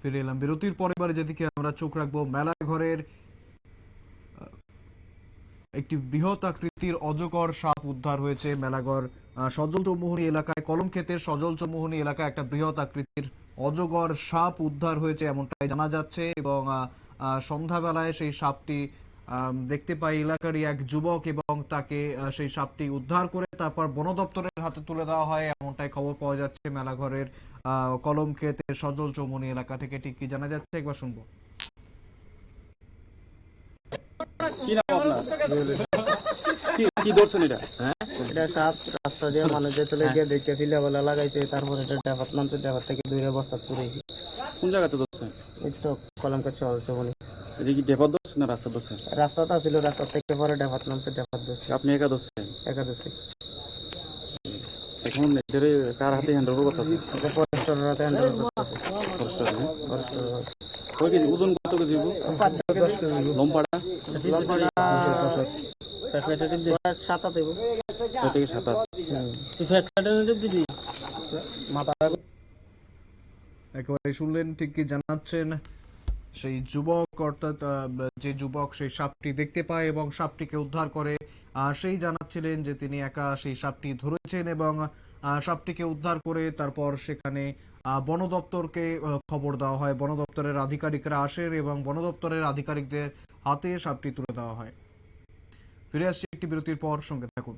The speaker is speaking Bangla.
ফিরে এলাম। বিরতির পরে এবারে যেদিকে আমরা চোখ রাখব মেলা ঘরের একটি বৃহৎ আকৃতির অজগর সাপ উদ্ধার হয়েছে মেলাগড় আহ, সজল চৌমুহনী এলাকায় কলম ক্ষেতের সজল চৌমুহনী এলাকায় একটা বৃহৎ আকৃতির অজগর সাপ উদ্ধার হয়েছে এমনটাই জানা যাচ্ছে এবং সন্ধ্যাবেলায় সেই সাপটি দেখতে পাই এলাকারই এক যুবক এবং তাকে সেই সাপটি উদ্ধার করে তারপর বন দপ্তরের হাতে তুলে দেওয়া হয় এমনটাই খবর পাওয়া যাচ্ছে মেলাঘরের কলম ক্ষেতের সজল চৌমনি এলাকা থেকে। ঠিক কি জানা যাচ্ছে? একবার শুনব। কি নাম আপনার? কি কি ধরছেন এটা? হ্যাঁ? এটা সাপ রাস্তা দিয়ে মানুষ যেতে গিয়ে দেখতেছিল বলে লাগাইছে তারপর এটা ডেফাত নামছে ডেফাত থেকে দূরে বস্তা পুরেছি কোন জায়গাতে ধরছেন এই তো কলমকে চলছে বলে এটা কি ধরছেন না রাস্তা রাস্তাটা ছিল রাস্তা থেকে পরে ডেফাত নামছে ডেফাত ধরছে। আপনি একা ধরছেন? একাদশী এখন এটারে কার হাতে হ্যান্ড ওভার করতেছে এটা হ্যান্ডেল করতেছে ফরেস্টার ফরেস্টার ওজন কত কেজি হইব? পাঁচ থেকে দশ কেজি লম্বাটা? লম্বাটা সাত আট দেবো ছয় থেকে সাত আট একেবারে শুনলেন, ঠিক কি জানাচ্ছেন সেই যুবক অর্থাৎ যে যুবক সেই সাপটি দেখতে পায় এবং সাপটিকে উদ্ধার করে সেই জানাচ্ছিলেন যে তিনি একা সেই সাপটি ধরেছেন এবং সাপটিকে উদ্ধার করে তারপর সেখানে বন দপ্তরকে খবর দেওয়া হয়। বন দপ্তরের আধিকারিকরা আসেন এবং বন দপ্তরের আধিকারিকদের হাতে সাপটি তুলে দেওয়া হয়। ফিরে আসছি একটি বিরতির পর, সঙ্গে থাকুন।